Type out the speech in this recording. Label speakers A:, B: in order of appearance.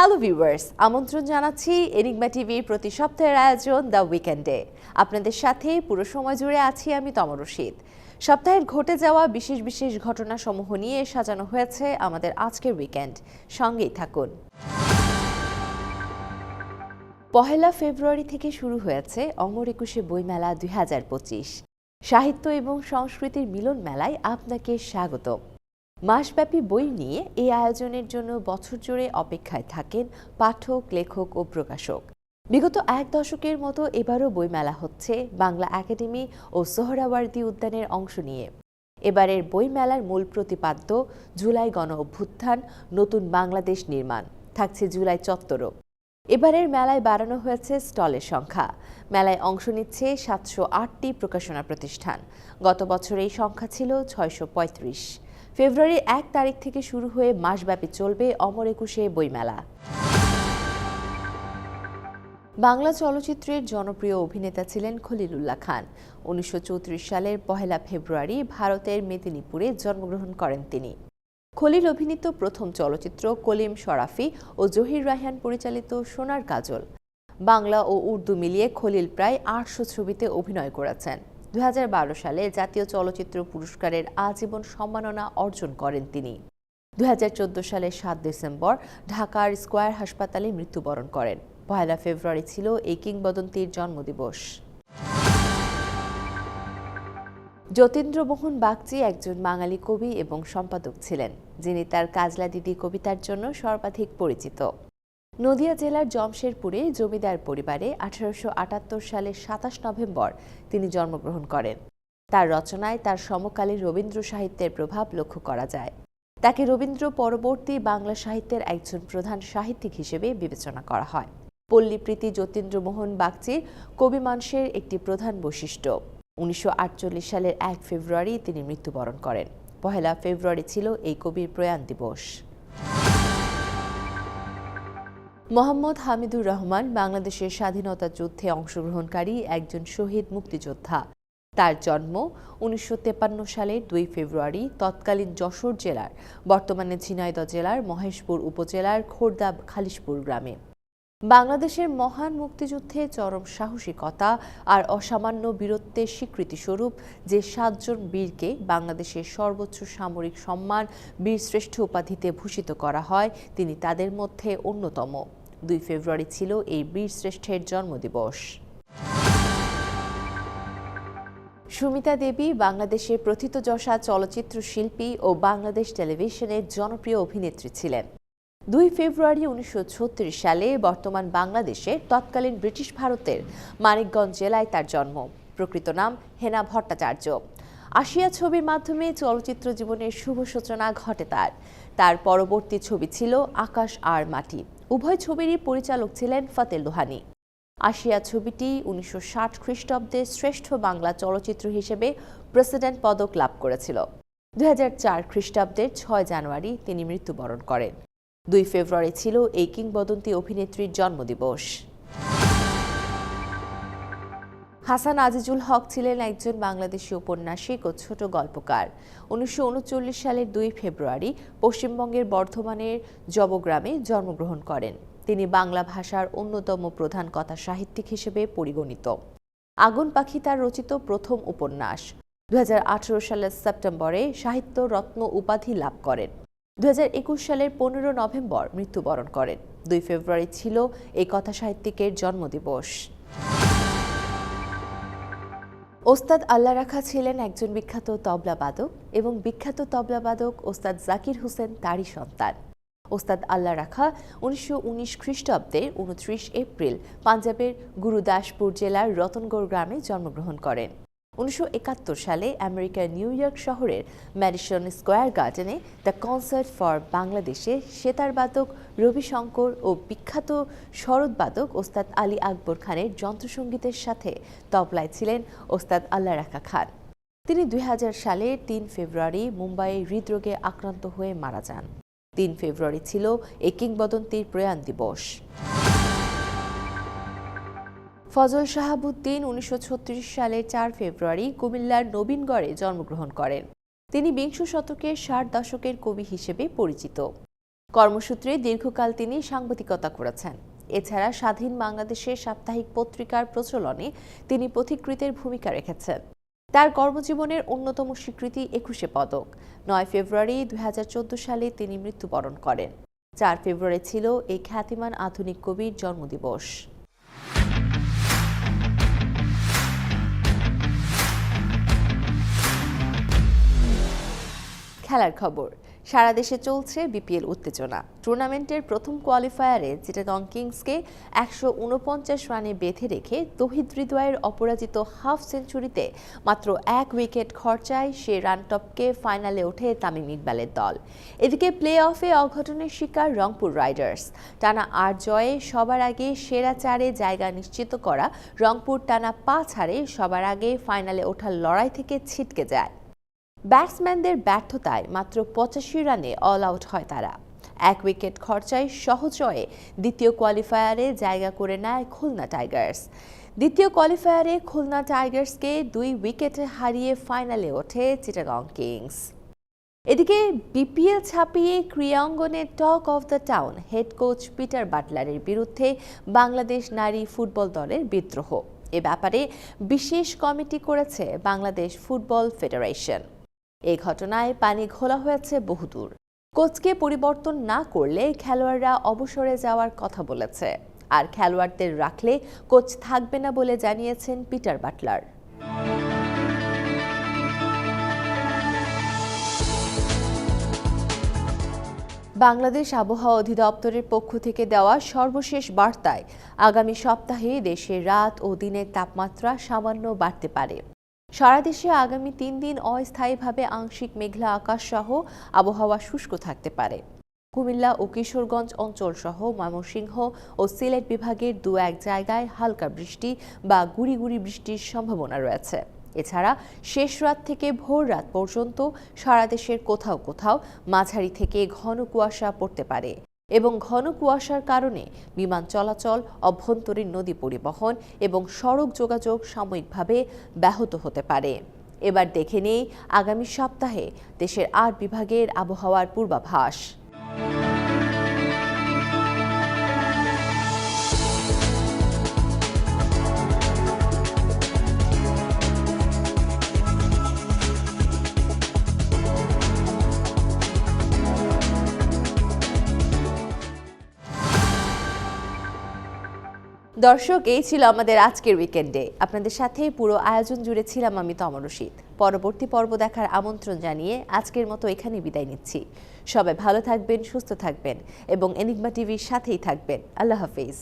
A: Hello viewers আমন্ত্রণ জানাচ্ছি enigma টিভির প্রতি সপ্তাহের আয়োজন দ্য উইকেন্ডে আপনাদের সাথে পুরো সময় জুড়ে আছি আমি তমর রশিদ। সপ্তাহের ঘটে যাওয়া বিশেষ বিশেষ ঘটনা সমূহ নিয়ে সাজানো হয়েছে আমাদের আজকের উইকেন্ড সঙ্গেই থাকুন। পহেলা ফেব্রুয়ারি থেকে শুরু হয়েছে অমর একুশে বইমেলা দুই হাজার পঁচিশ। সাহিত্য এবং সংস্কৃতির মিলন মেলায় আপনাকে স্বাগত মাসব্যাপী বই নিয়ে এই আয়োজনের জন্য বছর জুড়ে অপেক্ষায় থাকেন পাঠক, লেখক ও প্রকাশক। বিগত এক দশকের মতো এবারও বইমেলা হচ্ছে বাংলা একাডেমি ও সোহরাওয়ার্দী উদ্যানের অংশ নিয়ে। এবারের বইমেলার মূল প্রতিপাদ্য, জুলাই গণ অভ্যুত্থান, নতুন বাংলাদেশ নির্মাণ। থাকছে জুলাই চত্বরও। এবারের মেলায় বাড়ানো হয়েছে স্টলের সংখ্যা। মেলায় অংশ নিচ্ছে সাতশো আটটি প্রকাশনা প্রতিষ্ঠান। গত বছর এই সংখ্যা ছিল ছয়শো পঁয়ত্রিশ। ফেব্রুয়ারির এক তারিখ থেকে শুরু হয়ে মাসব্যাপী চলবে অমর একুশে বইমেলা। বাংলা চলচ্চিত্রের জনপ্রিয় অভিনেতা ছিলেন খলিলুল্লাহ খান। উনিশশো চৌত্রিশ সালের পহেলা ফেব্রুয়ারি ভারতের মেদিনীপুরে জন্মগ্রহণ করেন তিনি। খলিল অভিনীত প্রথম চলচ্চিত্র কলিম শরাফি ও জহির রায়হান পরিচালিত সোনার কাজল। বাংলা ও উর্দু মিলিয়ে খলিল প্রায় আটশো ছবিতে অভিনয় করেছেন। দুই হাজার বারো সালে জাতীয় চলচ্চিত্র পুরস্কারের আজীবন সম্মাননা অর্জন করেন তিনি। দুই হাজার চোদ্দ সালের সাত ডিসেম্বর ঢাকার স্কয়ার হাসপাতালে মৃত্যুবরণ করেন। পয়লা ফেব্রুয়ারি ছিল এই কিংবদন্তির জন্মদিবস। যতীন্দ্রমোহন বাগচি একজন বাঙালি কবি এবং সম্পাদক ছিলেন, যিনি তার কাজলা দিদি কবিতার জন্য সর্বাধিক পরিচিত। নদিয়া জেলার জমশেরপুরে জমিদার পরিবারে আঠারোশো আটাত্তর সালের সাতাশ নভেম্বর তিনি জন্মগ্রহণ করেন। তার রচনায় তার সমকালীন রবীন্দ্র সাহিত্যের প্রভাব লক্ষ্য করা যায়। তাকে রবীন্দ্র পরবর্তী বাংলা সাহিত্যের একজন প্রধান সাহিত্যিক হিসেবে বিবেচনা করা হয়। পল্লীপ্রীতি যতীন্দ্রমোহন বাগচির কবি মানুষের একটি প্রধান বৈশিষ্ট্য। উনিশশো আটচল্লিশ সালের এক ফেব্রুয়ারি তিনি মৃত্যুবরণ করেন। পহেলা ফেব্রুয়ারি ছিল এই কবির প্রয়াণ দিবস। মোহাম্মদ হামিদুর রহমান বাংলাদেশের স্বাধীনতা যুদ্ধে অংশগ্রহণকারী, একজন শহীদ মুক্তিযোদ্ধা। তার জন্ম উনিশশো সালের দুই ফেব্রুয়ারি তৎকালীন যশোর জেলার, বর্তমানে ঝিনাইদহ জেলার মহেশপুর উপজেলার খোর্দা খালিশপুর গ্রামে। বাংলাদেশের মহান মুক্তিযুদ্ধে চরম সাহসিকতা আর অসামান্য বীরত্বের স্বীকৃতিস্বরূপ যে সাতজন বীরকে বাংলাদেশের সর্বোচ্চ সামরিক সম্মান বীরশ্রেষ্ঠ উপাধিতে ভূষিত করা হয়, তিনি তাদের মধ্যে অন্যতম। দুই ফেব্রুয়ারি ছিল এই বীরশ্রেষ্ঠের জন্মদিবস। সুমিতা দেবী, বাংলাদেশের প্রথিতযশা চলচ্চিত্র শিল্পী ও বাংলাদেশ টেলিভিশনের জনপ্রিয় অভিনেত্রী ছিলেন। দুই ফেব্রুয়ারি উনিশশো ছত্রিশ সালে বর্তমান বাংলাদেশের তৎকালীন ব্রিটিশ ভারতের মানিকগঞ্জ জেলায় তার জন্ম। প্রকৃত নাম হেনা ভট্টাচার্য। আসিয়া ছবির মাধ্যমে চলচ্চিত্র জীবনের শুভ সূচনা ঘটে তার। তার পরবর্তী ছবি ছিল আকাশ আর মাটি। উভয় ছবিরই পরিচালক ছিলেন ফতেল লোহানি। আশিয়া ছবিটি উনিশশো ষাট খ্রিস্টাব্দে শ্রেষ্ঠ বাংলা চলচ্চিত্র হিসেবে প্রেসিডেন্ট পদক লাভ করেছিল। দু হাজার চার খ্রিস্টাব্দের ছয় জানুয়ারি তিনি মৃত্যুবরণ করেন। দুই ফেব্রুয়ারি ছিল এই কিংবদন্তি অভিনেত্রীর জন্মদিবস। হাসান আজিজুল হক ছিলেন একজন বাংলাদেশি উপন্যাসিক ও ছোট গল্পকার। উনিশশো উনচল্লিশ সালের দুই ফেব্রুয়ারি পশ্চিমবঙ্গের বর্ধমানের জবগ্রামে জন্মগ্রহণ করেন। তিনি বাংলা ভাষার অন্যতম প্রধান কথা সাহিত্যিক হিসেবে পরিগণিত। আগুন পাখি তার রচিত প্রথম উপন্যাস। দু হাজার আঠারো সালের সেপ্টেম্বরে সাহিত্য রত্ন উপাধি লাভ করেন। দু হাজার একুশ সালের পনেরো নভেম্বর মৃত্যুবরণ করেন। দুই ফেব্রুয়ারি ছিল এই কথা সাহিত্যিকের জন্মদিবস। ওস্তাদ আল্লাহ রাখা ছিলেন একজন বিখ্যাত তবলাবাদক এবং বিখ্যাত তবলাবাদক ওস্তাদ জাকির হোসেন তারই সন্তান। ওস্তাদ আল্লাহ রাখা উনিশশো উনিশ খ্রিস্টাব্দের উনত্রিশ এপ্রিল পাঞ্জাবের গুরুদাসপুর জেলার রতনগড় গ্রামে জন্মগ্রহণ করেন। উনিশশো একাত্তর সালে আমেরিকার নিউ ইয়র্ক শহরের ম্যাডিসন স্কোয়ার গার্ডেনে দ্য কনসার্ট ফর বাংলাদেশে সেতারবাদক রবিশঙ্কর ও বিখ্যাত শরৎবাদক ওস্তাদ আলী আকবর খানের যন্ত্রসঙ্গীতের সাথে তবলায় ছিলেন ওস্তাদ আল্লাহ রাখা খান। তিনি দুই সালের তিন ফেব্রুয়ারি মুম্বাইয়ে হৃদরোগে আক্রান্ত হয়ে মারা যান। তিন ফেব্রুয়ারি ছিল এই কিংবদন্তির প্রয়াণ দিবস। ফজল শাহাবুদ্দিন উনিশশো সালের চার ফেব্রুয়ারি কুমিল্লার নবীনগড়ে জন্মগ্রহণ করেন। তিনি বিংশ শতকের ষাট দশকের কবি হিসেবে পরিচিত। কর্মসূত্রে দীর্ঘকাল তিনি সাংবাদিকতা করেছেন। এছাড়া স্বাধীন বাংলাদেশের সাপ্তাহিক পত্রিকার প্রচলনে তিনি পথিকৃতের ভূমিকা রেখেছেন। তার কর্মজীবনের অন্যতম স্বীকৃতি একুশে পদক। নয় ফেব্রুয়ারি দুই হাজার চোদ্দ সালে তিনি মৃত্যুবরণ করেন। চার ফেব্রুয়ারি ছিল এই খ্যাতিমান আধুনিক কবির জন্মদিবস। খেলার খবর। সারা দেশে চলছে বিপিএল উত্তেজনা। টুর্নামেন্টের প্রথম কোয়ালিফায়ারে চিটাগং কিংসকে একশো উনপঞ্চাশ রানে বেঁধে রেখে তহিদ হৃদয়ের অপরাজিত হাফ সেঞ্চুরিতে মাত্র এক উইকেট খরচায় সে রানটপকে ফাইনালে ওঠে তামিম ইকবালের দল। এদিকে প্লে অফে অঘটনের শিকার রংপুর রাইডার্স। টানা আট জয়ে সবার আগে সেরা চারে জায়গা নিশ্চিত করা রংপুর টানা পাঁচ হারে সবার আগে ফাইনালে ওঠার লড়াই থেকে ছিটকে যায়। ব্যাটসম্যানদের ব্যর্থতায় মাত্র পঁচাশি রানে অল আউট হয় তারা। এক উইকেট খরচায় সহজয়ে দ্বিতীয় কোয়ালিফায়ারে জায়গা করে নেয় খুলনা টাইগার্স দ্বিতীয় কোয়ালিফায়ারে খুলনা টাইগার্সকে দুই উইকেটে হারিয়ে ফাইনালে ওঠে চিটাগং কিংস এদিকে বিপিএল ছাপিয়ে ক্রীড়াঙ্গনে talk of the town head coach Peter বাটলারের বিরুদ্ধে বাংলাদেশ নারী ফুটবল দলের বিদ্রোহ। এ ব্যাপারে বিশেষ কমিটি করেছে বাংলাদেশ ফুটবল ফেডারেশন। এই ঘটনায় পানি ঘোলা হয়েছে বহুদূর। কোচকে পরিবর্তন না করলে খেলোয়াড়রা অবসরে যাওয়ার কথা বলেছে। আর খেলোয়াড়দের রাখলে কোচ থাকবে না বলে জানিয়েছেন পিটার বাটলার। বাংলাদেশ আবহাওয়া অধিদপ্তরের পক্ষ থেকে দেওয়া সর্বশেষ বার্তায়, আগামী সপ্তাহে দেশে রাত ও দিনের তাপমাত্রা সামান্য বাড়তে পারে। সারা দেশে আগামী তিন দিন অস্থায়ীভাবে আংশিক মেঘলা আকাশ সহ আবহাওয়া শুষ্ক থাকতে পারে। কুমিল্লা ও কিশোরগঞ্জ অঞ্চল সহ ময়মনসিংহ ও সিলেট বিভাগের দু এক জায়গায় হালকা বৃষ্টি বা গুড়ি গুড়ি বৃষ্টির সম্ভাবনা রয়েছে। এছাড়া শেষ রাত থেকে ভোর রাত পর্যন্ত সারা দেশের কোথাও কোথাও মাঝারি থেকে ঘন কুয়াশা পড়তে পারে। এবং ঘন কুয়াশার কারণে বিমান চলাচল, অভ্যন্তরীণ নদী পরিবহন এবং সড়ক যোগাযোগ সাময়িকভাবে ব্যাহত হতে পারে। এবার দেখে নেই, আগামী সপ্তাহে দেশের আট বিভাগের আবহাওয়ার পূর্বাভাস। দর্শক, এই ছিল আমাদের আজকের উইকেন্ডে আপনাদের সাথে পুরো আয়োজন জুড়ে ছিলাম আমি তমর রশিদ। পরবর্তী পর্ব দেখার আমন্ত্রণ জানিয়ে আজকের মতো এখানে বিদায় নিচ্ছি। সবাই ভালো থাকবেন, সুস্থ থাকবেন এবং এনিগমা টিভির সাথেই থাকবেন। আল্লাহ হাফিজ।